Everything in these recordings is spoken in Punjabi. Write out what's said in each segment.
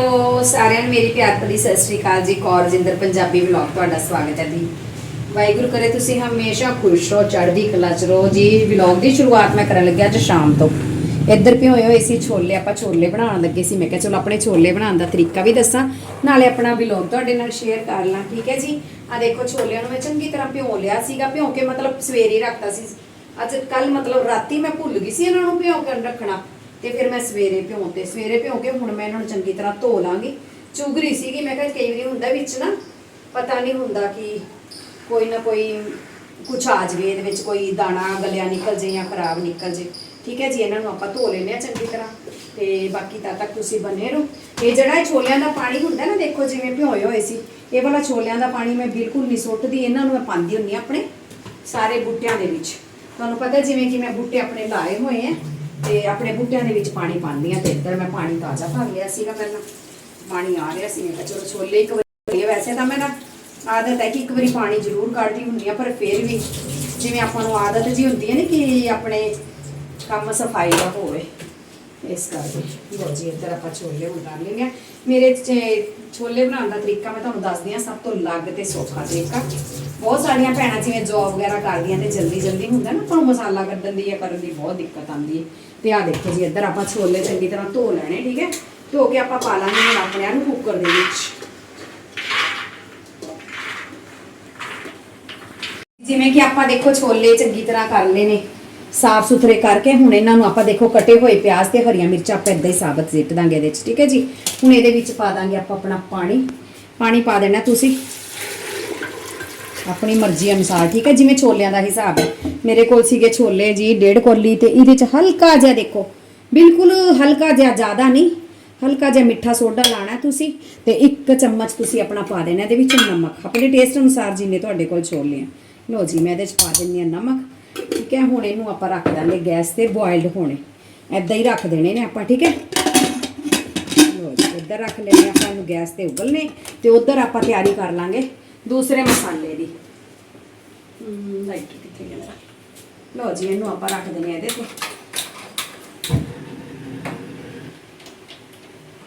ਹੈਲੋ, ਸਾਰਿਆਂ ਨੂੰ ਮੇਰੀ ਪਿਆਰ ਭਰੀ ਸਤਿ ਸ਼੍ਰੀ ਅਕਾਲ ਜੀ, ਕੌਰ ਪੰਜਾਬੀ ਵਲੌਗ ਤੁਹਾਡਾ ਸਵਾਗਤ ਹੈ ਜੀ। ਵਾਹਿਗੁਰੂ ਕਰੇ ਤੁਸੀਂ ਹਮੇਸ਼ਾ ਖੁਸ਼ ਰਹੋ, ਚੜ੍ਹਦੀ ਕਲਾ ਚ ਰਹੋ ਜੀ। ਵਲੌਗ ਦੀ ਸ਼ੁਰੂਆਤ ਮੈਂ ਕਰਨ ਲੱਗਿਆ ਅੱਜ ਸ਼ਾਮ ਤੋਂ। ਇੱਧਰ ਭਿਓਏ ਹੋਏ ਸੀ ਛੋਲੇ, ਆਪਾਂ ਛੋਲੇ ਬਣਾਉਣ ਲੱਗੇ ਸੀ। ਮੈਂ ਕਿਹਾ ਚਲੋ ਆਪਣੇ ਛੋਲੇ ਬਣਾਉਣ ਦਾ ਤਰੀਕਾ ਵੀ ਦੱਸਾਂ। ਨਾਲੇ ਆਪਣਾ ਵਲੌਗ ਤੁਹਾਡੇ ਨਾਲ ਸ਼ੇਅਰ ਕਰ ਲਾਂ, ਠੀਕ ਹੈ ਜੀ? ਆ ਦੇਖੋ ਛੋਲਿਆਂ ਨੂੰ ਮੈਂ ਚੰਗੀ ਤਰ੍ਹਾਂ ਭਿਓ ਲਿਆ ਸੀਗਾ ਭਿਓ ਕੇ ਮਤਲਬ ਸਵੇਰੇ ਹੀ ਰੱਖਤਾ ਸੀ। ਅੱਜ ਕੱਲ ਮਤਲਬ ਰਾਤੀ ਮੈਂ ਭੁੱਲ ਗਈ ਸੀ ਇਹਨਾਂ ਨੂੰ ਭਿਓ ਕੇ ਰੱਖਣਾ। ਤੇ ਫਿਰ ਮੈਂ ਸਵੇਰੇ ਭਿਉਂ ਤੇ ਸਵੇਰੇ ਭਿਉਂ ਕੇ ਹੁਣ ਮੈਂ ਇਹਨਾਂ ਨੂੰ ਚੰਗੀ ਤਰ੍ਹਾਂ ਧੋ ਲਾਂਗੀ। ਚੁਗਰੀ ਸੀਗੀ, ਮੈਂ ਕਿਹਾ ਕਈ ਵਾਰੀ ਹੁੰਦਾ ਵਿੱਚ ਨਾ, ਪਤਾ ਨਹੀਂ ਹੁੰਦਾ ਕਿ ਕੋਈ ਨਾ ਕੋਈ ਕੁਛ ਆ ਜਵੇ, ਇਹਦੇ ਵਿੱਚ ਕੋਈ ਦਾਣਾ ਗਲਿਆ ਨਿਕਲ ਜੇ ਜਾਂ ਖਰਾਬ ਨਿਕਲ ਜੇ। ਠੀਕ ਹੈ ਜੀ, ਇਹਨਾਂ ਨੂੰ ਆਪਾਂ ਧੋ ਲੈਨੇ ਆ ਚੰਗੀ ਤਰ੍ਹਾਂ। ਤੇ ਬਾਕੀ ਤਦ ਤੱਕ ਤੁਸੀਂ ਬਨੇ ਰਹੋ। ਇਹ ਜਿਹੜਾ ਇਹ ਛੋਲਿਆਂ ਦਾ ਪਾਣੀ ਹੁੰਦਾ ਨਾ, ਦੇਖੋ ਜਿਵੇਂ ਭਿਓਏ ਹੋਏ ਸੀ, ਇਹ ਵਾਲਾ ਛੋਲਿਆਂ ਦਾ ਪਾਣੀ ਮੈਂ ਬਿਲਕੁਲ ਨਹੀਂ ਸੁੱਟਦੀ, ਇਹਨਾਂ ਨੂੰ ਮੈਂ ਪਾਉਂਦੀ ਹੁੰਨੀ ਆ ਆਪਣੇ ਸਾਰੇ ਬੂਟਿਆਂ ਦੇ ਵਿੱਚ। ਤੁਹਾਨੂੰ ਪਤਾ ਜਿਵੇਂ ਕਿ ਮੈਂ ਬੂਟੇ ਆਪਣੇ ਲਾਏ ਹੋਏ ਆ ਤੇ ਆਪਣੇ ਬੂਟਿਆਂ ਦੇ ਵਿੱਚ ਪਾਣੀ ਪਾਉਂਦੀ ਆ ਤੇ ਇੱਧਰ ਮੈਂ ਪਾਣੀ ਤਾਜ਼ਾ ਭਰ ਲਿਆ ਸੀਗਾ ਪਹਿਲਾਂ। ਪਾਣੀ ਆ ਰਿਹਾ ਸੀ, ਮੈਂ ਕਿਹਾ ਚਲੋ ਛੋਲੇ ਇੱਕ ਵਾਰੀ ਵੈਸੇ ਤਾਂ ਮੈਂ ਨਾ ਆਦਤ ਹੈ ਕਿ ਇੱਕ ਵਾਰੀ ਪਾਣੀ ਜ਼ਰੂਰ ਕੱਢਦੀ ਹੁੰਦੀ ਆ ਪਰ ਫਿਰ ਵੀ ਜਿਵੇਂ ਆਪਾਂ ਨੂੰ ਆਦਤ ਜੀ ਹੁੰਦੀ ਹੈ ਨਾ ਕਿ ਆਪਣੇ ਕੰਮ ਸਫ਼ਾਈ ਦਾ ਹੋਵੇ, ਇਸ ਕਰਕੇ। ਲੋ ਜੀ, ਇੱਧਰ ਆਪਾਂ ਛੋਲੇ ਉਤਾਰ ਲੈਣੇ ਆ ਮੇਰੇ ਚ- ਛੋਲੇ ਬਣਾਉਣ ਦਾ ਤਰੀਕਾ ਮੈਂ ਤੁਹਾਨੂੰ ਦੱਸਦੀ ਆ ਸਭ ਤੋਂ ਅਲੱਗ ਤੇ ਸੌਖਾ ਤਰੀਕਾ। ਬਹੁਤ ਸਾਰੀਆਂ ਭੈਣਾਂ ਜਿਵੇਂ ਜੌਬ ਵਗੈਰਾ ਕਰਦੀਆਂ ਤੇ ਜਲਦੀ ਜਲਦੀ ਹੁੰਦਾ ਨਾ, ਆਪਾਂ ਮਸਾਲਾ ਕੱਢਣ ਦੀ ਜਾਂ ਕਰਨ ਦੀ ਬਹੁਤ ਦਿੱਕਤ ਆਉਂਦੀ ਹੈ। ਤੇ ਆ ਦੇਖੋ ਜੀ, ਇੱਧਰ ਆਪਾਂ ਛੋਲੇ ਚੰਗੀ ਤਰ੍ਹਾਂ ਧੋ ਲੈਣੇ, ਠੀਕ ਹੈ? ਧੋ ਕੇ ਆਪਾਂ ਪਾ ਲਾਂਗੇ, ਹੁਣ ਆਪਣੇ ਆਪ ਨੂੰ ਕੁੱਕਰ ਦੇ ਵਿੱਚ। ਜਿਵੇਂ ਕਿ ਆਪਾਂ ਦੇਖੋ ਛੋਲੇ ਚੰਗੀ ਤਰ੍ਹਾਂ ਕਰ ਲਏ ਨੇ, ਸਾਫ਼ ਸੁਥਰੇ ਕਰਕੇ, ਹੁਣ ਇਹਨਾਂ ਨੂੰ ਆਪਾਂ ਦੇਖੋ ਕਟੇ ਹੋਏ ਪਿਆਜ਼ ਤੇ ਹਰੀਆਂ ਮਿਰਚਾਂ ਆਪਾਂ ਇਦਾਂ ਹੀ ਸਾਬਤ ਸਿੱਟ ਦਾਂਗੇ ਇਹਦੇ ਵਿੱਚ, ਠੀਕ ਹੈ ਜੀ? ਹੁਣ ਇਹਦੇ ਵਿੱਚ ਪਾ ਦਾਂਗੇ ਆਪਾਂ ਆਪਣਾ ਪਾਣੀ। ਪਾਣੀ ਪਾ ਦੇਣਾ ਤੁਸੀਂ। ਆਪਣੀ ਮਰਜ਼ੀ ਅਨੁਸਾਰ, ਠੀਕ ਹੈ? ਜਿਵੇਂ ਛੋਲਿਆਂ ਦਾ ਹਿਸਾਬ ਹੈ। ਮੇਰੇ ਕੋਲ ਸੀਗੇ ਛੋਲੇ ਜੀ ਡੇਢ ਕੋਲੀ ਤੇ ਇਹਦੇ ਚ ਹਲਕਾ ਜਿਹਾ ਦੇਖੋ। ਬਿਲਕੁਲ ਹਲਕਾ ਜਿਹਾ ਜ਼ਿਆਦਾ ਨਹੀਂ। ਹਲਕਾ ਜਿਹਾ ਮਿੱਠਾ ਸੋਡਾ ਲਾਣਾ ਤੁਸੀਂ ਤੇ ਇੱਕ ਚਮਚ ਤੁਸੀਂ ਆਪਣਾ ਪਾ ਦੇਣਾ ਇਹਦੇ ਵਿੱਚ ਨਮਕ। ਆਪਣੇ ਟੇਸਟ ਅਨੁਸਾਰ ਜਿੰਨੇ ਤੁਹਾਡੇ ਕੋਲ ਛੋਲੇ ਆ। ਲਓ ਜੀ, ਮੈਂ ਇਹਦੇ ਚ ਪਾ ਦਿੰਨੀ ਆ ਨਮਕ। ਠੀਕ ਹੈ? ਹੁਣ ਇਹਨੂੰ ਆਪਾਂ ਰੱਖ ਦਾਂਗੇ ਗੈਸ ਤੇ ਬੋਇਲਡ ਹੋਣੇ। ਐਦਾਂ ਹੀ ਰੱਖ ਦੇਣੇ ਨੇ ਆਪਾਂ, ਠੀਕ ਹੈ? ਲਓ ਜੀ, ਇੱਧਰ ਰੱਖ ਲੈਣੇ ਆਪਾਂ ਇਹਨੂੰ ਗੈਸ ਤੇ ਉਬਲਨੇ ਤੇ ਉਧਰ ਆਪਾਂ ਤਿਆਰੀ ਕਰ ਲਾਂਗੇ। ਦੂਸਰੇ ਮਸਾਲੇ ਦੀ। ਹਮ ਕਿੱਥੇ ਗਿਆ ਮੇਰਾ? ਲਓ ਜੀ, ਇਹਨੂੰ ਆਪਾਂ ਰੱਖ ਦਿੰਦੇ ਆ ਇਹਦੇ ਤੇ।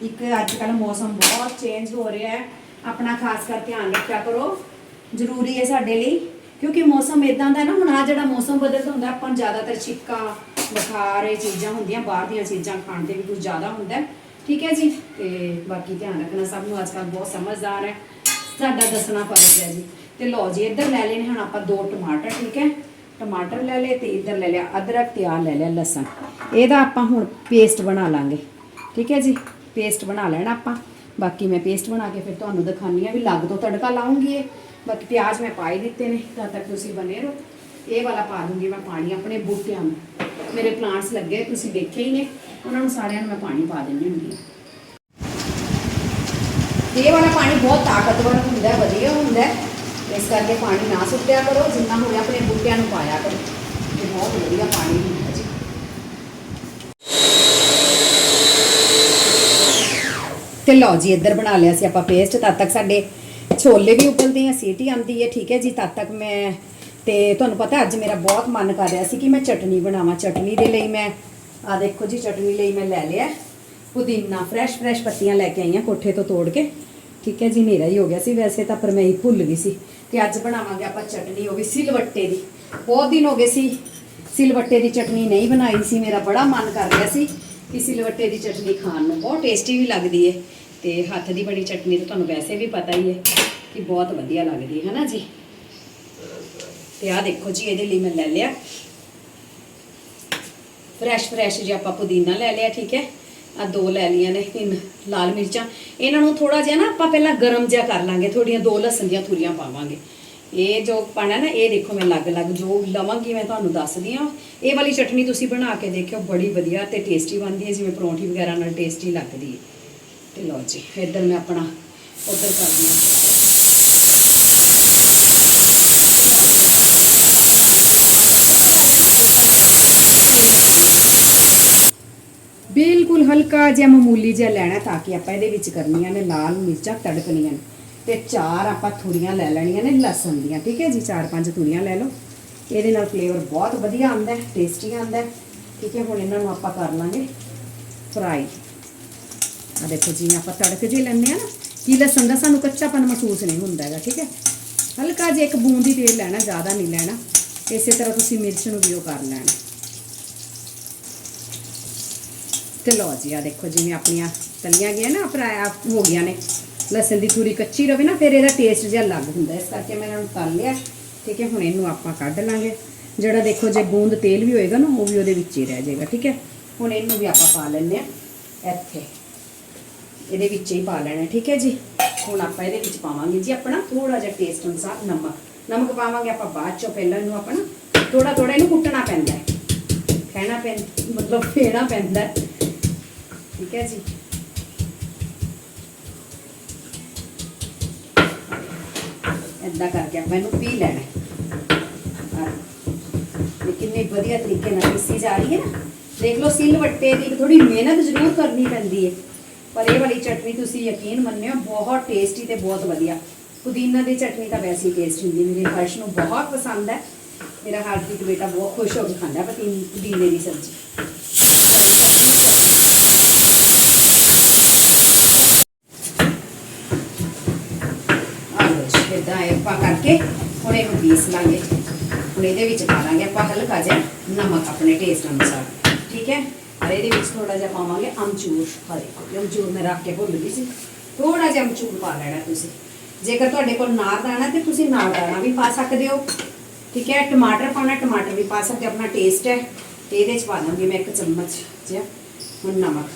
ਇੱਕ ਅੱਜ ਕੱਲ ਮੌਸਮ ਬਹੁਤ ਚੇਂਜ ਹੋ ਰਿਹਾ ਹੈ। ਆਪਣਾ ਖਾਸ ਕਰ ਧਿਆਨ ਰੱਖਿਆ ਕਰੋ। ਜ਼ਰੂਰੀ ਹੈ ਸਾਡੇ ਲਈ, ਕਿਉਂਕਿ ਮੌਸਮ ਇਦਾਂ ਦਾ ਨਾ, ਹੁਣ ਆ ਜਿਹੜਾ ਮੌਸਮ ਬਦਲਦਾ ਹੁੰਦਾ, ਆਪਾਂ ਜ਼ਿਆਦਾਤਰ ਛਿੱਕਾ ਬੁਖਾਰ, ਇਹ ਚੀਜ਼ਾਂ ਹੁੰਦੀਆਂ, ਬਾਹਰ ਦੀਆਂ ਚੀਜ਼ਾਂ ਖਾਣ ਤੇ ਵੀ ਕੁਝ ਜ਼ਿਆਦਾ ਹੁੰਦਾ ਠੀਕ ਹੈ ਜੀ? ਤੇ ਬਾਕੀ ਧਿਆਨ ਰੱਖਣਾ ਸਭ ਨੂੰ ਅੱਜ ਕੱਲ ਬਹੁਤ ਸਮਝਦਾਰ ਹੈ। ਸਾਡਾ ਦੱਸਣਾ ਫਰਜ਼ ਹੈ ਜੀ। ਤੇ ਲਓ ਜੀ, ਇੱਧਰ ਲੈ ਲੈਣੇ ਹੁਣ ਆਪਾਂ ਦੋ ਟਮਾਟਰ, ਠੀਕ ਹੈ? ਟਮਾਟਰ ਲੈ ਲਏ ਤੇ ਇੱਧਰ ਲੈ ਲਿਆ ਅਦਰਕ ਤੇ ਆ ਲੈ ਲਿਆ ਲਸਣ। ਇਹਦਾ ਆਪਾਂ ਹੁਣ ਪੇਸਟ ਬਣਾ ਲਾਂਗੇ, ਠੀਕ ਹੈ ਜੀ? ਪੇਸਟ ਬਣਾ ਲੈਣਾ ਆਪਾਂ। ਬਾਕੀ ਮੈਂ ਪੇਸਟ ਬਣਾ ਕੇ ਫਿਰ ਤੁਹਾਨੂੰ ਦਿਖਾਨੀ ਆ ਵੀ ਲੱਗ ਤੋਂ ਤੜਕਾ ਲਾਉਂਗੀ ਇਹ। ਬਾਕੀ ਪਿਆਜ਼ ਮੈਂ ਪਾ ਹੀ ਦਿੱਤੇ ਨੇ ਤਦ ਤੱਕ ਤੁਸੀਂ ਬਨੇ ਰਹੋ। ਇਹ ਵਾਲਾ ਪਾ ਦੂੰਗੀ ਮੈਂ ਪਾਣੀ ਆਪਣੇ ਬੂਟਿਆਂ ਨੂੰ। ਮੇਰੇ ਪਲਾਂਟਸ ਲੱਗੇ ਤੁਸੀਂ ਦੇਖੇ ਹੀ ਨੇ। ਉਹਨਾਂ ਨੂੰ ਸਾਰਿਆਂ ਨੂੰ ਮੈਂ ਪਾਣੀ ਪਾ ਦਿੰਦੀ ਹੁੰਦੀ ਹਾਂ। ਇਹ ਵਾਲਾ ਪਾਣੀ ਬਹੁਤ ਤਾਕਤਵਰ ਹੁੰਦਾ ਵਧੀਆ ਹੁੰਦਾ ਇਸ ਕਰਕੇ ਪਾਣੀ ਨਾ ਸੁੱਟਿਆ ਕਰੋ, ਜਿੰਨਾ ਹੋਵੇ ਆਪਣੇ ਬੂਟਿਆਂ ਨੂੰ ਪਾਇਆ ਕਰੋ। ਇਹ ਬਹੁਤ ਵਧੀਆ ਪਾਣੀ ਹੁੰਦਾ ਜੀ। ਤੇ ਲਓ ਜੀ, ਇੱਧਰ ਬਣਾ ਲਿਆ ਸੀ ਆਪਾਂ ਪੇਸਟ ਤਦ ਤੱਕ ਸਾਡੇ ਛੋਲੇ ਵੀ ਉਬਲਦੇ ਆ, ਸੀਟੀ ਆਉਂਦੀ ਹੈ, ਠੀਕ ਹੈ ਜੀ। ਤਦ ਤੱਕ ਮੈਂ, ਤੇ ਤੁਹਾਨੂੰ ਪਤਾ ਅੱਜ ਮੇਰਾ ਬਹੁਤ ਮਨ ਕਰ ਰਿਹਾ ਸੀ ਕਿ ਮੈਂ ਚਟਨੀ ਬਣਾਵਾਂ। ਚਟਨੀ ਦੇ ਲਈ ਮੈਂ ਆ ਦੇਖੋ ਜੀ, ਚਟਨੀ ਲਈ ਮੈਂ ਲੈ ਲਿਆ। ਪੁਦੀਨਾ ਫਰੈਸ਼ ਫਰੈਸ਼ ਪੱਤੀਆਂ ਲੈ ਕੇ ਆਈਆਂ ਕੋਠੇ ਤੋਂ ਤੋੜ ਕੇ। ਠੀਕ ਹੈ ਜੀ ਹਨੇਰਾ ਹੀ ਹੋ ਗਿਆ ਸੀ। ਵੈਸੇ ਤਾਂ ਪਰ ਮੈਂ ਹੀ ਭੁੱਲ ਗਈ ਸੀ ਤੇ ਅੱਜ ਬਣਾਵਾਂਗੇ ਆਪਾਂ ਚਟਨੀ ਉਹ ਵੀ ਸਿਲਵੱਟੇ ਦੀ। ਬਹੁਤ ਦਿਨ ਹੋ ਗਏ ਸੀ ਸਿਲਵੱਟੇ ਦੀ ਚਟਨੀ ਨਹੀਂ ਬਣਾਈ ਸੀ। ਮੇਰਾ ਬੜਾ ਮਨ ਕਰ ਰਿਹਾ ਸੀ ਕਿ ਸਿਲਵੱਟੇ ਦੀ ਚਟਨੀ ਖਾਣ ਨੂੰ। ਬਹੁਤ ਟੇਸਟੀ ਵੀ ਲੱਗਦੀ ਹੈ ਤੇ ਹੱਥ ਦੀ ਬਣੀ ਚਟਨੀ ਤਾਂ ਤੁਹਾਨੂੰ ਵੈਸੇ ਵੀ ਪਤਾ ਹੀ ਹੈ ਕਿ ਬਹੁਤ ਵਧੀਆ ਲੱਗਦੀ ਹੈ ਨਾ ਜੀ? ਤੇ ਆਹ ਦੇਖੋ ਜੀ, ਇਹਦੇ ਲਈ ਮੈਂ ਲੈ ਲਿਆ। ਫਰੈਸ਼ ਫਰੈਸ਼ ਜਿਹਾ ਆਪਾਂ ਪੁਦੀਨਾ ਲੈ ਲਿਆ, ਠੀਕ ਹੈ? ਆ ਦੋ ਲੈ ਲਈਆਂ ਨੇ, ਤਿੰਨ ਲਾਲ ਮਿਰਚਾਂ। ਇਹਨਾਂ ਨੂੰ ਥੋੜਾ ਜਿਹਾ ਨਾ ਆਪਾਂ ਪਹਿਲਾਂ ਗਰਮ ਜਿਹਾ ਕਰ ਲਾਂਗੇ ਥੋੜੀਆਂ ਦੋ ਲਸਣ ਦੀਆਂ ਥੁਰੀਆਂ ਪਾਵਾਂਗੇ। ਇਹ ਜੋ ਪਾਣਾ ਨਾ, ਇਹ ਦੇਖੋ ਮੈਂ ਲੱਗ ਲੱਗ ਜੋ ਲਵਾਂਗੀ, ਮੈਂ ਤੁਹਾਨੂੰ ਦੱਸਦੀ ਆ ਇਹ ਵਾਲੀ ਚਟਨੀ ਤੁਸੀਂ ਬਣਾ ਕੇ ਦੇਖਿਓ, ਬੜੀ ਵਧੀਆ ਤੇ ਟੇਸਟੀ ਬਣਦੀ ਹੈ, ਜਿਵੇਂ ਪਰੌਂਠੀ ਵਗੈਰਾ ਨਾਲ ਟੇਸਟੀ ਲੱਗਦੀ ਹੈ। ਤੇ ਲਓ ਜੀ, ਇੱਧਰ ਮੈਂ ਆਪਣਾ ਉੱਧਰ ਕਰਦੀ ਹਾਂ। ਬਿਲਕੁਲ ਹਲਕਾ ਜਿਹਾ ਮਾਮੂਲੀ ਜਿਹਾ ਲੈਣਾ ਤਾਂ ਕਿ ਆਪਾਂ ਇਹਦੇ ਵਿੱਚ ਕਰਨੀਆਂ ਨੇ ਲਾਲ ਮਿਰਚਾਂ ਤੜਕਣੀਆਂ ਨੇ। ਤੇ ਚਾਰ ਆਪਾਂ ਥੁਰੀਆਂ ਲੈ ਲੈਣੀਆਂ ਨੇ ਲਸਣ ਦੀਆਂ, ਠੀਕ ਹੈ ਜੀ? ਚਾਰ ਪੰਜ ਥੁਰੀਆਂ ਲੈ ਲਓ। ਇਹਦੇ ਨਾਲ ਫਲੇਵਰ ਬਹੁਤ ਵਧੀਆ ਆਉਂਦਾ ਹੈ ਟੇਸਟੀ ਆਉਂਦਾ। ਹੈ ਠੀਕ ਹੈ, ਹੁਣ ਇਹਨਾਂ ਨੂੰ ਆਪਾਂ ਕਰ ਲਾਂਗੇ ਫਰਾਈ ਆ ਦੇਖੋ ਜਿਵੇਂ ਆਪਾਂ ਤੜਕ ਜੇ ਲੈਂਦੇ ਆ ਨਾ, ਕਿ ਲਸਣ ਦਾ ਸਾਨੂੰ ਕੱਚਾਪਨ ਮਹਿਸੂਸ ਨਹੀਂ ਹੁੰਦਾ ਹੈਗਾ, ਠੀਕ ਹੈ? ਹਲਕਾ ਜਿਹਾ ਇੱਕ ਬੂੰਦ ਹੀ ਤੇਲ ਲੈਣਾ, ਜ਼ਿਆਦਾ ਨਹੀਂ ਲੈਣਾ। ਇਸੇ ਤਰ੍ਹਾਂ ਤੁਸੀਂ ਮਿਰਚ ਨੂੰ ਵੀ ਉਹ ਕਰ ਲੈਣਾ। ਤੇ ਲਓ ਜੀ ਆ ਦੇਖੋ ਜਿਵੇਂ ਆਪਣੀਆਂ ਤਲੀਆਂ ਗਈਆਂ ਨਾ, ਆਪਣਾ ਹੋ ਗਈਆਂ ਨੇ। ਲਸਣ ਦੀ ਥੋੜੀ ਕੱਚੀ ਰਵੇ ਨਾ, ਫਿਰ ਇਹਦਾ ਟੇਸਟ ਜਿਹਾ ਅਲੱਗ ਹੁੰਦਾ ਇਸ ਕਰਕੇ ਮੈਂ ਇਹਨਾਂ ਨੂੰ ਤਲ ਲਿਆ। ਠੀਕ ਹੈ, ਹੁਣ ਇਹਨੂੰ ਆਪਾਂ ਕੱਢ ਲਾਂਗੇ। ਜਿਹੜਾ ਦੇਖੋ, ਜੇ ਬੂੰਦ ਤੇਲ ਵੀ ਹੋਏਗਾ ਨਾ, ਉਹ ਵੀ ਉਹਦੇ ਵਿੱਚ ਹੀ ਰਹਿ ਜਾਏਗਾ। ਠੀਕ ਹੈ, ਹੁਣ ਇਹਨੂੰ ਵੀ ਆਪਾਂ ਪਾ ਲੈਂਦੇ ਆ ਇੱਥੇ। ਇਹਦੇ ਵਿੱਚ ਹੀ ਪਾ ਲੈਣਾ ਠੀਕ ਹੈ ਜੀ। ਹੁਣ ਆਪਾਂ ਇਹਦੇ ਵਿੱਚ ਪਾਵਾਂਗੇ ਜੀ ਆਪਣਾ ਥੋੜਾ ਜਿਹਾ ਟੇਸਟ ਅਨੁਸਾਰ ਨਮਕ। ਨਮਕ ਪਾਵਾਂਗੇ ਆਪਾਂ ਬਾਅਦ ਚੋਂ। ਪਹਿਲਾਂ ਇਹਨੂੰ ਆਪਣਾ ਥੋੜਾ ਥੋੜਾ ਇਹਨੂੰ ਕੁੱਟਣਾ ਪੈਂਦਾ ਹੈ। ਕਹਿਣਾ ਪੈਂਦਾ ਮਤਲਬ ਫੇਣਾ ਪੈਂਦਾ ਠੀਕ ਹੈ ਜੀ। ਏਦਾਂ ਕਰਕੇ ਆਪਾਂ ਇਹਨੂੰ ਪੀ ਲੈਣਾ ਕਿੰਨੇ ਵਧੀਆ ਤਰੀਕੇ ਨਾਲ ਪੀਸੀ ਜਾ ਰਹੀ ਹੈ ਨਾ। ਦੇਖ ਲਓ, ਸਿਲ ਵੱਟੇ ਦੀ ਥੋੜੀ ਮਿਹਨਤ ਜ਼ਰੂਰ ਕਰਨੀ ਪੈਂਦੀ ਹੈ। ਪਰ ਇਹ ਵਾਲੀ ਚਟਨੀ ਤੁਸੀਂ ਯਕੀਨ ਮੰਨਿਓ, ਬਹੁਤ ਟੇਸਟੀ ਤੇ ਬਹੁਤ ਵਧੀਆ। ਪੁਦੀਨਾ ਦੀ ਚਟਨੀ ਤਾਂ ਵੈਸੇ ਹੀ ਟੇਸਟੀ ਹੁੰਦੀ ਮੇਰੇ ਹਰਸ਼ ਨੂੰ ਬਹੁਤ ਪਸੰਦ ਹੈ। ਮੇਰਾ ਹਾਰਦਿਕ ਬੇਟਾ ਬਹੁਤ ਖੁਸ਼ ਹੋ ਕੇ ਖਾਂਦਾ ਹੈ ਪੁਦੀਨੇ ਦੀ ਸਬਜ਼ੀ ਆਲੋ ਜੀ ਇਦਾਂ ਆਪਾਂ ਕਰਕੇ ਹੁਣ ਇਹਨੂੰ ਪੀਸ ਲਾਂਗੇ। ਹੁਣ ਇਹਦੇ ਵਿੱਚ ਪਾ ਲਾਂਗੇ ਆਪਾਂ ਹਲਕਾ ਜਿਹਾ ਨਮਕ ਆਪਣੇ ਟੇਸਟ ਅਨੁਸਾਰ। ਠੀਕ ਹੈ? ਔਰ ਇਹਦੇ ਵਿੱਚ ਥੋੜਾ ਜਿਹਾ ਪਾਵਾਂਗੇ ਅਮਚੂਰ ਹਰੇ। ਦੇਖੋ ਅਮਚੂਰ ਮੈਂ ਰੱਖ ਕੇ ਭੁੱਲ ਗਈ ਸੀ। ਥੋੜਾ ਜਿਹਾ ਅਮਚੂਰ ਪਾ ਲੈਣਾ ਤੁਸੀਂ। ਜੇਕਰ ਤੁਹਾਡੇ ਕੋਲ ਨਾਰ ਦਾਣਾ ਤੇ ਤੁਸੀਂ ਨਾਰ ਦਾਣਾ ਵੀ ਪਾ ਸਕਦੇ ਹੋ। ਠੀਕ ਹੈ? ਟਮਾਟਰ ਪਾਉਣਾ ਟਮਾਟਰ ਵੀ ਪਾ ਸਕਦੇ ਹੋ, ਆਪਣਾ ਟੇਸਟ ਹੈ। ਤੇ ਇਹਦੇ ਚ ਪਾ ਦਾਂਗੀ ਮੈਂ ਇੱਕ ਚਮਚ ਜਿਹਾ ਹੁਣ ਨਮਕ।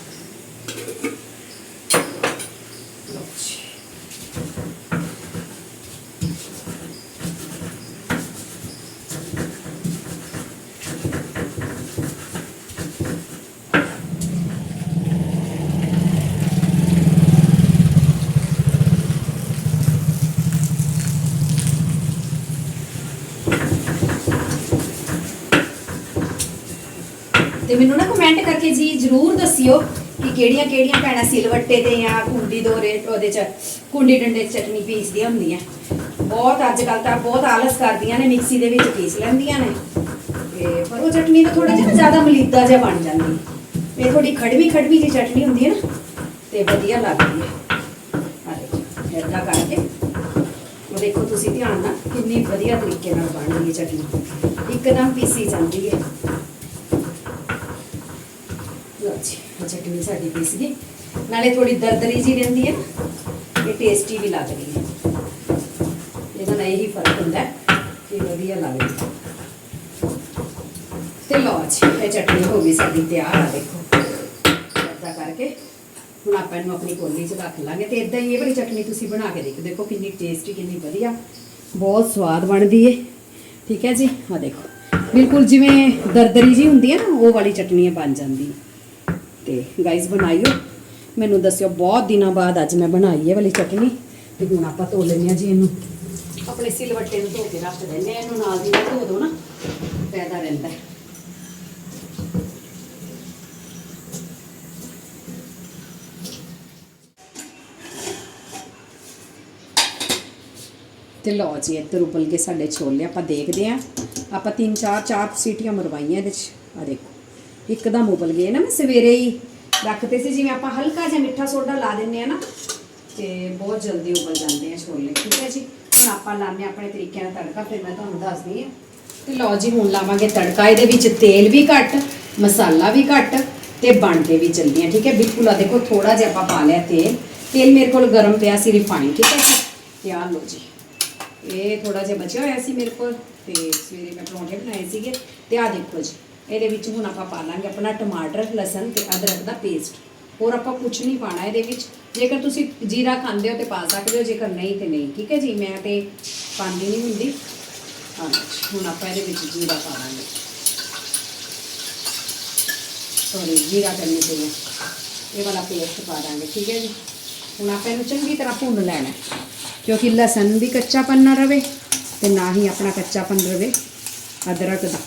ਤੇ ਮੈਨੂੰ ਨਾ ਕਮੈਂਟ ਕਰਕੇ ਜੀ ਜਰੂਰ ਦੱਸਿਓ ਕਿ ਕਿਹੜੀਆਂ ਕਿਹੜੀਆਂ ਭੈਣਾਂ ਸਿਲਵੱਟੇ ਤੇ ਜਾਂ ਕੁੰਡੀ ਦੋਰੇ ਉਹਦੇ ਚ, ਕੁੰਡੀ ਡੰਡੇ 'ਚ ਚਟਨੀ ਪੀਸਦੀਆਂ ਹੁੰਦੀਆਂ। ਬਹੁਤ ਅੱਜ ਕੱਲ ਤਾਂ ਬਹੁਤ ਆਲਸ ਕਰਦੀਆਂ ਨੇ, ਮਿਕਸੀ ਦੇ ਵਿੱਚ ਪੀਸ ਲੈਂਦੀਆਂ ਨੇ। ਤੇ ਪਰ ਉਹ ਚਟਨੀ ਤਾਂ ਥੋੜਾ ਜਿਹਾ ਜ਼ਿਆਦਾ ਮਲੀਦਾ ਜਿਹਾ ਬਣ ਜਾਂਦੀ ਇਹ ਥੋੜੀ ਖੜਵੀ ਖੜਵੀ ਜਿਹੀ ਚਟਨੀ ਹੁੰਦੀ ਹੈ ਨਾ, ਤੇ ਵਧੀਆ ਲੱਗਦੀ ਹੈ। ਆ ਕਰਕੇ ਉਹ ਦੇਖੋ, ਤੁਸੀਂ ਧਿਆਨ ਨਾਲ ਕਿੰਨੀ ਵਧੀਆ ਤਰੀਕੇ ਨਾਲ ਬਣ ਰਹੀ ਹੈ ਚਟਨੀ। ਇੱਕਦਮ ਪੀਸੀ ਜਾਂਦੀ ਹੈ ਲਓ ਜੀ ਇਹ ਚਟਨੀ ਸਾਡੀ ਪੀਸ ਗਈ ਨਾਲੇ ਥੋੜੀ ਦਰਦਰੀ ਜੀ ਰਹਿੰਦੀ ਹੈ ਨਾ ਇਹ ਟੇਸਟੀ ਵੀ ਲੱਗਦੀ ਹੈ ਇਹਦਾ ਨਾਲ ਇਹੀ ਫ਼ਰਕ ਹੁੰਦਾ ਕਿ ਵਧੀਆ ਲੱਗਦੀ ਹੈ ਤੇ ਲਓ ਜੀ, ਇਹ ਚਟਨੀ ਹੋ ਗਈ ਸਾਡੀ ਤਿਆਰ ਆ, ਦੇਖੋ। ਏਦਾਂ ਕਰਕੇ ਹੁਣ ਆਪਾਂ ਇਹਨੂੰ ਆਪਣੀ ਕੋਲੀ 'ਚ ਰੱਖ ਲਾਂਗੇ ਤੇ ਇਦਾਂ ਹੀ ਇਹ ਵਾਲੀ ਚਟਨੀ ਤੁਸੀਂ ਬਣਾ ਕੇ ਦੇਖੋ ਦੇਖੋ ਕਿੰਨੀ ਟੇਸਟੀ ਕਿੰਨੀ ਵਧੀਆ, ਬਹੁਤ ਸਵਾਦ ਬਣਦੀ ਏ। ਠੀਕ ਹੈ ਜੀ? ਆ ਦੇਖੋ। ਬਿਲਕੁਲ ਜਿਵੇਂ ਦਰਦਰੀ ਜੀ ਹੁੰਦੀ ਹੈ ਨਾ, ਉਹ ਵਾਲੀ ਚਟਨੀ ਬਣ ਜਾਂਦੀ। ਹੈ ਤੇ ਗਾਈਜ਼ ਬਣਾਈਓ ਮੈਨੂੰ ਦੱਸਿਓ, ਬਹੁਤ ਦਿਨਾਂ ਬਾਅਦ ਅੱਜ ਮੈਂ ਬਣਾਈ ਹੈ ਵਾਲੀ ਚਟਨੀ। ਤੇ ਹੁਣ ਆਪਾਂ ਧੋ ਲੈਂਦੇ ਹਾਂ ਜੀ ਇਹਨੂੰ। ਆਪਣੇ ਸਿਲਵੱਟੇ ਨੂੰ ਧੋ ਕੇ ਰੱਖ ਦਿੰਦੇ ਹਾਂ, ਇਹਨੂੰ ਨਾਲ ਦੀ ਧੋ ਦੋ ਨਾ। ਫਾਇਦਾ ਰਹਿੰਦਾ। ਤੇ ਲਓ ਜੀ, ਇੱਧਰ ਉਬਲ ਕੇ ਸਾਡੇ ਛੋਲੇ ਆਪਾਂ ਦੇਖਦੇ ਆਂ ਆਪਾਂ ਤਿੰਨ ਚਾਰ ਚਾਰ ਸੀਟੀਆਂ ਮਰਵਾਈਆਂ ਇਹਦੇ 'ਚ। ਆ ਦੇਖੋ। ਇੱਕਦਮ ਉਬਲ ਗਏ। ਨਾ ਮੈਂ ਸਵੇਰੇ ਹੀ ਰੱਖਤੇ ਸੀ, ਜਿਵੇਂ ਆਪਾਂ ਹਲਕਾ ਜਿਹਾ ਮਿੱਠਾ ਸੋਡਾ ਲਾ ਦਿੰਨੇ ਆ ਨਾ, ਤੇ ਬਹੁਤ ਜਲਦੀ ਉਬਲ ਜਾਂਦੇ ਆ ਛੋਲੇ। ਠੀਕ ਹੈ ਜੀ? ਹੁਣ ਆਪਾਂ ਲਾਉਂਦੇ ਹਾਂ ਆਪਣੇ ਤਰੀਕੇ ਨਾਲ ਤੜਕਾ, ਫਿਰ ਮੈਂ ਤੁਹਾਨੂੰ ਦੱਸਦੀ ਹਾਂ। ਤੇ ਲਓ ਜੀ, ਹੁਣ ਲਾਵਾਂਗੇ ਤੜਕਾ। ਇਹਦੇ ਵਿੱਚ ਤੇਲ ਵੀ ਘੱਟ, ਮਸਾਲਾ ਵੀ ਘੱਟ ਤੇ ਬਣਦੇ ਵੀ ਚੱਲਦੀ ਆ। ਠੀਕ ਹੈ? ਬਿਲਕੁਲ ਆ ਦੇਖੋ ਥੋੜਾ ਜਿਹਾ ਆਪਾਂ ਪਾ ਲਿਆ ਤੇਲ। ਤੇਲ ਮੇਰੇ ਕੋਲ ਗਰਮ ਪਿਆ ਸੀ ਰਿਫਾਈਨ, ਠੀਕ ਹੈ ਜੀ? ਤੇ ਆਹ ਲਓ ਜੀ। ਇਹ ਥੋੜਾ ਜਿਹਾ ਬਚਿਆ ਹੋਇਆ ਸੀ ਮੇਰੇ ਕੋਲ, ਤੇ ਸਵੇਰੇ ਮੈਂ ਪਰੌਂਠੇ ਬਣਾਏ ਸੀਗੇ। ਤੇ ਆਹ ਦੇਖੋ ਜੀ। ਇਹਦੇ ਵਿੱਚ ਹੁਣ ਆਪਾਂ ਪਾ ਲਾਂਗੇ ਆਪਣਾ ਟਮਾਟਰ, ਲਸਣ ਤੇ ਅਦਰਕ ਦਾ ਪੇਸਟ ਹੋਰ ਆਪਾਂ ਕੁਝ ਨਹੀਂ ਪਾਣਾ ਇਹਦੇ ਵਿੱਚ। ਜੇਕਰ ਤੁਸੀਂ ਜੀਰਾ ਖਾਂਦੇ ਹੋ ਤੇ ਪਾ ਸਕਦੇ ਹੋ, ਜੇਕਰ ਨਹੀਂ ਤੇ ਨਹੀਂ। ਠੀਕ ਹੈ ਜੀ? ਮੈਂ ਤੇ ਪਾਉਂਦੀ ਨਹੀਂ ਹੁੰਦੀ। ਹਾਂ, ਹੁਣ ਆਪਾਂ ਇਹਦੇ ਵਿੱਚ ਜੀਰਾ ਪਾ ਲਾਂਗੇ। ਸੋਰੀ ਜੀਰਾ ਕਰਨੀ ਚਾਹੀਏ ਇਹ ਵਾਲਾ ਪੇਸਟ ਪਾ ਦਾਂਗੇ, ਠੀਕ ਹੈ ਜੀ? ਹੁਣ ਆਪਾਂ ਇਹਨੂੰ ਚੰਗੀ ਤਰ੍ਹਾਂ ਭੁੰਨ ਲੈਣਾ ਕਿਉਂਕਿ ਲਸਣ ਵੀ ਕੱਚਾਪਨ ਨਾ ਰਵੇ ਤੇ ਨਾ ਹੀ ਆਪਣਾ ਕੱਚਾਪਨ ਰਵੇ ਅਦਰਕ ਦਾ।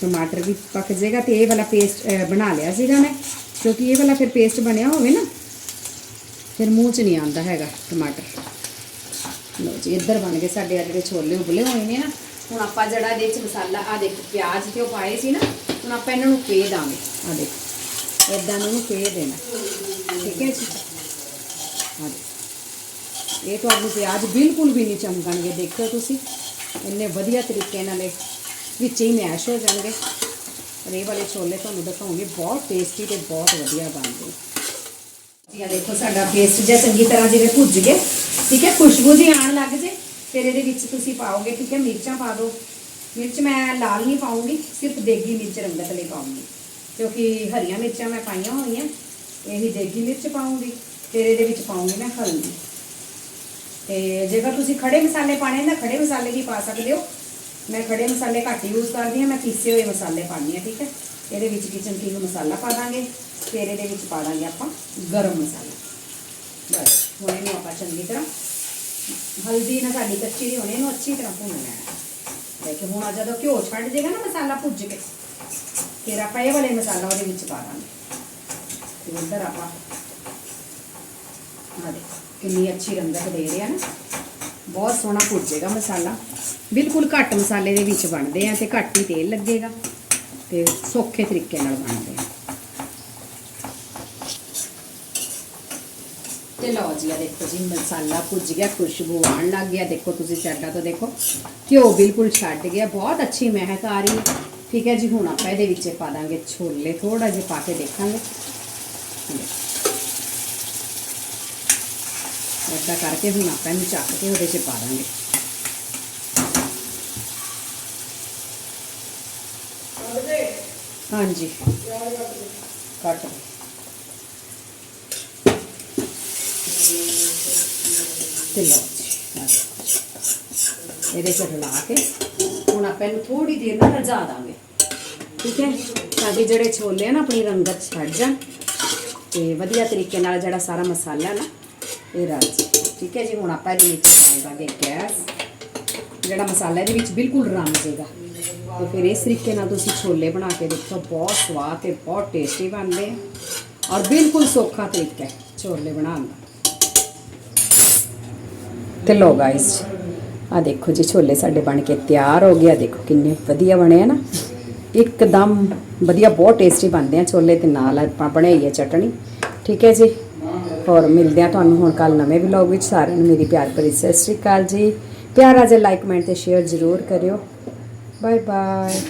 ਟਮਾਟਰ ਵੀ ਪੱਕ ਜਾਏਗਾ ਤੇ ਇਹ ਵਾਲਾ ਪੇਸਟ ਬਣਾ ਲਿਆ ਸੀਗਾ ਮੈਂ, ਕਿਉਂਕਿ ਇਹ ਵਾਲਾ ਫਿਰ ਪੇਸਟ ਬਣਿਆ ਹੋਵੇ ਨਾ, ਫਿਰ ਮੂੰਹ 'ਚ ਨਹੀਂ ਆਉਂਦਾ ਹੈਗਾ ਟਮਾਟਰ। ਲਓ ਜੀ, ਇੱਧਰ ਬਣ ਗਏ ਸਾਡੇ ਆ ਜਿਹੜੇ ਛੋਲੇ ਉਬਲੇ ਹੋਏ ਨੇ ਨਾ, ਹੁਣ ਆਪਾਂ ਜਿਹੜਾ ਇਹਦੇ 'ਚ ਮਸਾਲਾ ਆ ਦੇਖੋ, ਪਿਆਜ਼ ਤੇ ਉਹ ਪਾਏ ਸੀ ਨਾ, ਹੁਣ ਆਪਾਂ ਇਹਨਾਂ ਨੂੰ ਪੇ ਦਾਂਗੇ। ਆ ਦੇਖੋ ਇਦਾਂ ਨੂੰ ਪੇ ਦੇਣਾ। ਠੀਕ ਹੈ ਜੀ? ਹਾਂ ਇਹ ਤੁਹਾਨੂੰ ਪਿਆਜ਼ ਬਿਲਕੁਲ ਵੀ ਨਹੀਂ ਚਮਕਣਗੇ, ਦੇਖੋ ਤੁਸੀਂ। ਇੰਨੇ ਵਧੀਆ ਤਰੀਕੇ ਨਾਲ ਇਹ ਵਿੱਚ ਹੀ ਮੈਸ਼ ਹੋ ਜਾਣਗੇ। ਔਰ ਇਹ ਵਾਲੇ ਛੋਲੇ ਤੁਹਾਨੂੰ ਦਿਖਾਉਂਗੀ, ਬਹੁਤ ਟੇਸਟੀ ਤੇ ਬਹੁਤ ਵਧੀਆ ਬਣਦੇ। ਜੀ ਆ ਦੇਖੋ ਸਾਡਾ ਪੇਸਟ ਜਿਹਾ ਚੰਗੀ ਤਰ੍ਹਾਂ ਜਿਵੇਂ ਭੁੱਜ ਗਏ ਠੀਕ ਹੈ, ਖੁਸ਼ਬੂ ਜੀ ਆਣ ਲੱਗ ਜੇ, ਫਿਰ ਇਹਦੇ ਵਿੱਚ ਤੁਸੀਂ ਪਾਓਗੇ, ਠੀਕ ਹੈ, ਮਿਰਚਾਂ ਪਾ ਦਿਓ। ਮਿਰਚ ਮੈਂ ਲਾਲ ਨਹੀਂ ਪਾਉਂਗੀ, ਸਿਰਫ ਦੇਗੀ ਮਿਰਚ ਰੰਗਤ ਲਈ ਪਾਉਂਗੀ। ਕਿਉਂਕਿ ਹਰੀਆਂ ਮਿਰਚਾਂ ਮੈਂ ਪਾਈਆਂ ਹੋਈਆਂ, ਇਹੀ ਦੇਗੀ ਮਿਰਚ ਪਾਉਂਗੀ, ਫਿਰ ਇਹਦੇ ਵਿੱਚ ਪਾਉਂਗੀ ਮੈਂ ਹਲਦੀ। ਤੇ ਜੇਕਰ ਤੁਸੀਂ ਖੜੇ ਮਸਾਲੇ ਪਾਣੇ ਨੇ, ਖੜੇ ਮਸਾਲੇ ਵੀ ਪਾ ਸਕਦੇ ਹੋ। ਮੈਂ ਖੜੇ ਮਸਾਲੇ ਘੱਟ ਯੂਜ਼ ਕਰਦੀ ਹਾਂ, ਮੈਂ ਪੀਸੇ ਹੋਏ ਮਸਾਲੇ ਪਾਉਂਦੀ ਹਾਂ, ਠੀਕ ਹੈ? ਇਹਦੇ ਵਿੱਚ ਕਿਚਨ ਕਿੰਗ ਮਸਾਲਾ ਪਾ ਦਾਂਗੇ ਫਿਰ ਇਹਦੇ ਵਿੱਚ ਪਾ ਦਾਂਗੇ ਆਪਾਂ ਗਰਮ ਮਸਾਲਾ। ਬਸ, ਹੁਣ ਇਹਨੂੰ ਆਪਾਂ ਚੰਗੀ ਤਰ੍ਹਾਂ ਹਲਦੀ ਨਾ ਸਾਡੀ ਕੱਚੀ ਨਹੀਂ ਹੋਣੀ, ਇਹਨੂੰ ਅੱਛੀ ਤਰ੍ਹਾਂ ਭੁੰਨ ਲੈਣਾ ਦੇਖੋ, ਹੁਣ ਜਦੋਂ ਘਿਓ ਛੱਡ ਜੇਗਾ ਨਾ ਮਸਾਲਾ ਭੁੱਜ ਕੇ, ਫਿਰ ਆਪਾਂ ਇਹ ਵਾਲੇ ਮਸਾਲਾ ਉਹਦੇ ਵਿੱਚ ਪਾ ਦਾਂਗੇ। ਤੇ ਇੱਧਰ ਆਪਾਂ ਆ ਦੇਖੋ, ਕਿੰਨੀ ਅੱਛੀ ਰੰਗਤ ਦੇ ਰਿਹਾ ਨਾ। ਬਹੁਤ ਸੋਹਣਾ ਭੁੱਜੇਗਾ ਮਸਾਲਾ। ਬਿਲਕੁਲ ਘੱਟ ਮਸਾਲੇ ਦੇ ਵਿੱਚ ਬਣਦੇ ਆ ਤੇ ਘੱਟ ਹੀ ਤੇਲ ਲੱਗੇਗਾ ਤੇ ਸੌਖੇ ਤਰੀਕੇ ਨਾਲ ਬਣਦੇ ਆ। ਤੇ ਲਓ ਜੀ ਆ ਦੇਖੋ ਜੀ, ਮਸਾਲਾ ਭੁੱਜ ਗਿਆ, ਖੁਸ਼ਬੂ ਆਉਣ ਲੱਗ ਗਿਆ ਦੇਖੋ ਤੁਸੀਂ ਸਾਡਾ ਤੋਂ ਦੇਖੋ, ਘਿਓ ਬਿਲਕੁਲ ਛੱਡ ਗਿਆ। ਬਹੁਤ ਅੱਛੀ ਮਹਿਕ ਆ ਰਹੀ ਠੀਕ ਹੈ ਜੀ, ਹੁਣ ਆਪਾਂ ਇਹਦੇ ਵਿੱਚ ਪਾ ਦਾਂਗੇ ਛੋਲੇ ਥੋੜਾ ਜਿਹਾ ਪਾ ਕੇ ਦੇਖਾਂਗੇ। ਏਦਾਂ ਕਰਕੇ ਹੁਣ ਆਪਾਂ ਇਹਨੂੰ ਚੱਕ ਕੇ ਉਹਦੇ 'ਚ ਪਾ ਦਾਂਗੇ। ਹਾਂਜੀ। ਕੱਟ। ਤੇ ਲਓ। ਇਹਦੇ 'ਚ ਰਲਾ ਕੇ ਹੁਣ ਆਪਾਂ ਇਹਨੂੰ ਥੋੜੀ ਦੇਰ ਨਾਲ ਰਝਾ ਦਾਂਗੇ। ਠੀਕ ਹੈ? ਸਾਡੇ ਜਿਹੜੇ ਛੋਲੇ ਆ ਨਾ ਆਪਣੀ ਰੰਗਤ ਛੱਡ ਜਾਣ। ਤੇ ਵਧੀਆ ਤਰੀਕੇ ਨਾਲ ਜਿਹੜਾ ਸਾਰਾ ਮਸਾਲਾ ਨਾ ਇਹ ਰਲ ਜੇ ਠੀਕ ਹੈ ਜੀ, ਹੁਣ ਆਪਾਂ ਇਹਦੇ ਵਿੱਚ ਪਾਵਾਂਗੇ ਗੈਸ, ਜਿਹੜਾ ਮਸਾਲਾ ਇਹਦੇ ਵਿੱਚ ਬਿਲਕੁਲ ਰੰਗ ਜਾਏਗਾ ਤੇ ਫਿਰ ਇਸ ਤਰੀਕੇ ਨਾਲ ਤੁਸੀਂ ਛੋਲੇ ਬਣਾ ਕੇ ਦੇਖੋ, ਬਹੁਤ ਸਵਾਦ ਤੇ ਬਹੁਤ ਟੇਸਟੀ ਬਣਦੇ ਔਰ ਬਿਲਕੁਲ ਸੌਖਾ ਤਰੀਕਾ ਹੈ ਛੋਲੇ ਬਣਾਉਣ ਦਾ। ਤੇ ਲੋ ਗਾਇਸ ਆ ਦੇਖੋ ਜੀ, ਛੋਲੇ ਸਾਡੇ ਬਣ ਕੇ ਤਿਆਰ ਹੋ ਗਿਆ ਦੇਖੋ ਕਿੰਨੇ ਵਧੀਆ ਬਣੇ ਆ ਨਾ। ਇੱਕਦਮ ਵਧੀਆ, ਬਹੁਤ ਟੇਸਟੀ ਬਣਦੇ ਆ ਛੋਲੇ ਤੇ ਨਾਲ ਆਪਾਂ ਬਣਾਈਏ ਚਟਣੀ। ਠੀਕ ਹੈ ਜੀ। ਔਰ ਮਿਲਦੇ ਆ ਤੁਹਾਨੂੰ ਹੁਣ ਕੱਲ ਨਵੇਂ ਵਲੌਗ ਵਿੱਚ। ਸਾਰਿਆਂ ਨੂੰ ਮੇਰੀ ਪਿਆਰ ਭਰੀ ਸਤਿ ਸ਼੍ਰੀ ਅਕਾਲ ਜੀ। ਪਿਆਰਾ ਜਿਹਾ ਲਾਈਕ ਕਮੈਂਟ ਤੇ ਸ਼ੇਅਰ ਜ਼ਰੂਰ ਕਰਿਓ। Bye bye